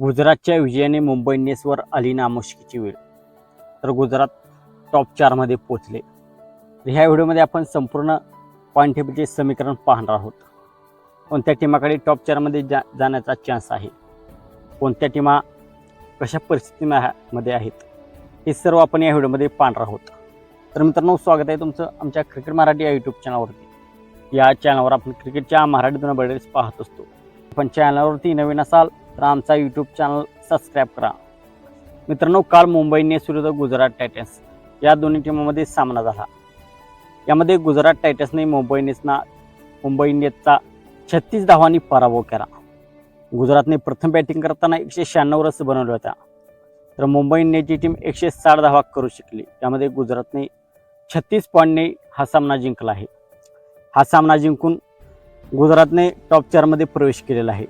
गुजरातच्या विजयाने मुंबई इंडियन्सवर आली नामुष्कीची वेळ. तर गुजरात टॉप चारमध्ये पोचले तर ह्या व्हिडिओमध्ये आपण संपूर्ण पॉईंट टेबलचे समीकरण पाहणार आहोत. कोणत्या टीमाकडे टॉप चारमध्ये जा जाण्याचा चान्स आहे? कोणत्या टीमा कशा परिस्थितीमध्ये आहेत? हे सर्व आपण या व्हिडिओमध्ये पाहणार आहोत. तर मित्रांनो स्वागत आहे तुमचं आमच्या क्रिकेट मराठी या यूट्यूब चॅनलवरती या चॅनलवर आपण क्रिकेटच्या मराठीतून बरेच पाहत असतो. आपण चॅनलवरती नवीन असाल तर आमचा यूट्यूब चॅनल सबस्क्राईब करा. मित्रांनो काल मुंबई इंडियन्स विरुद्ध गुजरात टायटन्स या दोन्ही टीमामध्ये सामना झाला. यामध्ये गुजरात टायटन्सने मुंबई इंडियन्सना मुंबई इंडियन्सचा छत्तीस धावांनी पराभव केला. गुजरातने प्रथम बॅटिंग करताना एकशे शहाण्णव रस बनवल्या होत्या तर मुंबई इंडियन्सची टीम एकशे साठ धावा करू शकली. त्यामध्ये गुजरातने छत्तीस पॉईंटने हा सामना जिंकला आहे. हा सामना जिंकून गुजरातने टॉप चारमध्ये प्रवेश केलेला आहे.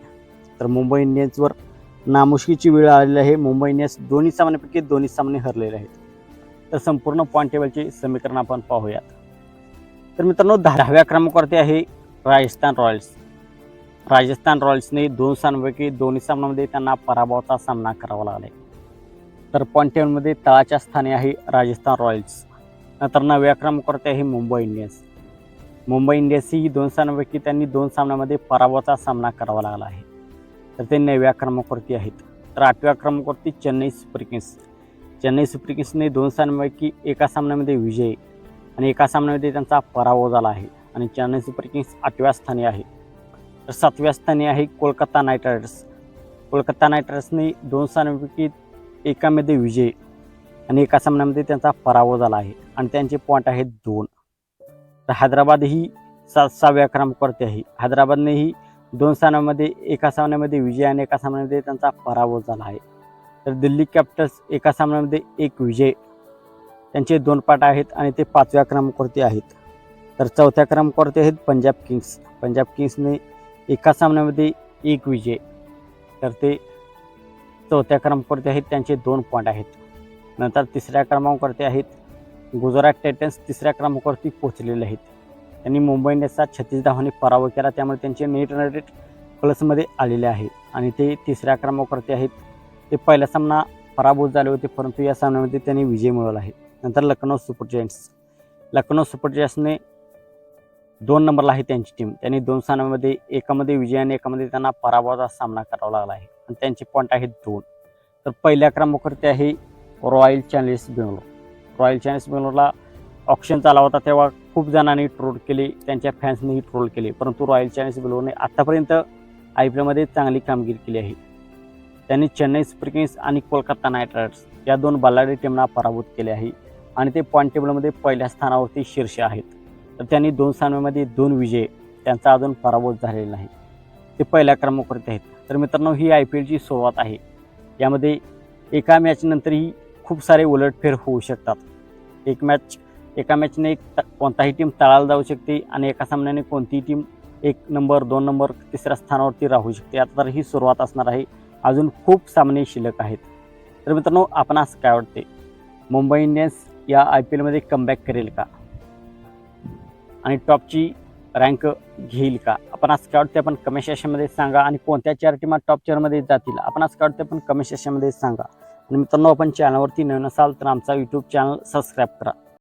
तर मुंबई इंडियन्सवर नामुष्कीची वेळ आलेली आहे. मुंबई इंडियन्स दोन्ही सामन्यापैकी दोन्ही सामने हरलेले आहेत. तर संपूर्ण पॉईंट टेबलचे समीकरण आपण पाहूयात. तर मित्रांनो दहाव्या क्रमांकावरती आहे राजस्थान रॉयल्स. राजस्थान रॉयल्सने दोन सामन्यापैकी दोन्ही सामन्यामध्ये त्यांना पराभवाचा सामना करावा लागला आहे तर पॉईंट टेबलमध्ये तळाच्या स्थानी आहे राजस्थान रॉयल्स. नंतर नव्या क्रमांकावरती आहे मुंबई इंडियन्स. मुंबई इंडियन्स ही दोन सामन्यापैकी त्यांनी दोन सामन्यामध्ये पराभवाचा सामना करावा लागला आहे. तर ते नवव्या क्रमांकावरती आहेत. तर आठव्या क्रमांकावरती Chennai Super Kings Chennai Super किंग्सने दोन सामन्यापैकी एका सामन्यामध्ये विजय आणि एका सामन्यामध्ये त्यांचा पराभव झाला आहे आणि चेन्नई सुपर किंग्स आठव्या स्थानी आहे. तर सातव्या स्थानी आहे Kolkata Knight Riders. Kolkata Knight रायडर्सने दोन सामन्यापैकी एकामध्ये विजय आणि एका सामन्यामध्ये त्यांचा पराभव झाला आहे आणि त्यांचे पॉईंट आहेत दोन. तर हैदराबाद ही सात सहाव्या क्रमांकावरती आहे. हैदराबादनेही दोन सामन्यामध्ये एका सामन्यामध्ये विजय आणि एका सामन्यामध्ये त्यांचा पराभव झाला आहे. तर दिल्ली कॅपिटल्स एका सामन्यामध्ये एक विजय. त्यांचे दोन पाठ आहेत आणि ते पाचव्या क्रमांकावरती आहेत. तर चौथ्या क्रमांकावरती आहेत पंजाब किंग्स. पंजाब किंग्सने एका सामन्यामध्ये एक विजय. तर ते चौथ्या क्रमांकावरती आहेत त्यांचे दोन पॉईंट आहेत. नंतर तिसऱ्या क्रमांकावरती आहेत गुजरात टायटन्स तिसऱ्या क्रमांकावरती पोहोचलेले आहेत. त्यांनी मुंबई इंडियन्सचा छत्तीस धावांनी पराभव केला. त्यामुळे त्यांचे नेट रन रेट प्लसमध्ये आलेले आहे. आणि ते तिसऱ्या क्रमांकावरती आहेत. ते पहिला सामना पराभूत झाले होते परंतु या सामन्यामध्ये त्यांनी विजय मिळवला आहे. नंतर Lucknow Super Giants Lucknow Super जायंट्सने दोन नंबरला आहे त्यांची टीम त्यांनी दोन सामन्यामध्ये एकामध्ये विजय आणि एकामध्ये त्यांना पराभवाचा सामना करावा लागला आहे. आणि त्यांचे पॉईंट आहेत दोन. तर पहिल्या क्रमांकावरती आहे Royal Challengers Bangalore Royal Challengers बेंगलोरला option चालला होता तेव्हा खूप जणांनी ट्रोल केले त्यांच्या फॅन्सनेही ट्रोल केले. परंतु रॉयल चॅलेंज बेंगलोरने आत्तापर्यंत आय पी एलमध्ये चांगली कामगिरी केली आहे. त्यांनी चेन्नई सुपर किंग्स आणि कोलकाता नाईट रायडर्स या दोन बल्लाडी टीमना पराभूत केले आहे आणि ते पॉईंट टेबलमध्ये पहिल्या स्थानावरती शीर्ष आहेत. तर त्यांनी दोन सामन्यामध्ये दोन विजय त्यांचा अजून पराभूत झालेला नाही. ते पहिल्या क्रमांकावरती आहेत. तर मित्रांनो ही आय पी एलची सुरुवात आहे. यामध्ये एका मॅचनंतरही खूप सारे उलटफेर होऊ शकतात. एक मॅच एका मॅचने एक त- कोणताही टीम तळाला जाऊ शकते आणि एका सामन्याने कोणतीही टीम एक नंबर दोन नंबर तिसऱ्या स्थानावरती राहू शकते. आता तर ही सुरुवात असणार आहे. अजून खूप सामने शिल्लक आहेत. तर मित्रांनो आपण असं काय वाटते? मुंबई इंडियन्स या आय पी एलमध्ये कमबॅक करेल का? आणि टॉपची रँक घेईल का? आपण असं काय वाटते? आपण कमेंट सेशनमध्ये सांगा आणि कोणत्या चार टीमा टॉप चारमध्ये जातील? आपण असं काय वाटते? आपण कमेंट सेशनमध्ये सांगा. आणि मित्रांनो आपण चॅनलवरती नवीन असाल तर आमचा यूट्यूब चॅनल सबस्क्राईब करा.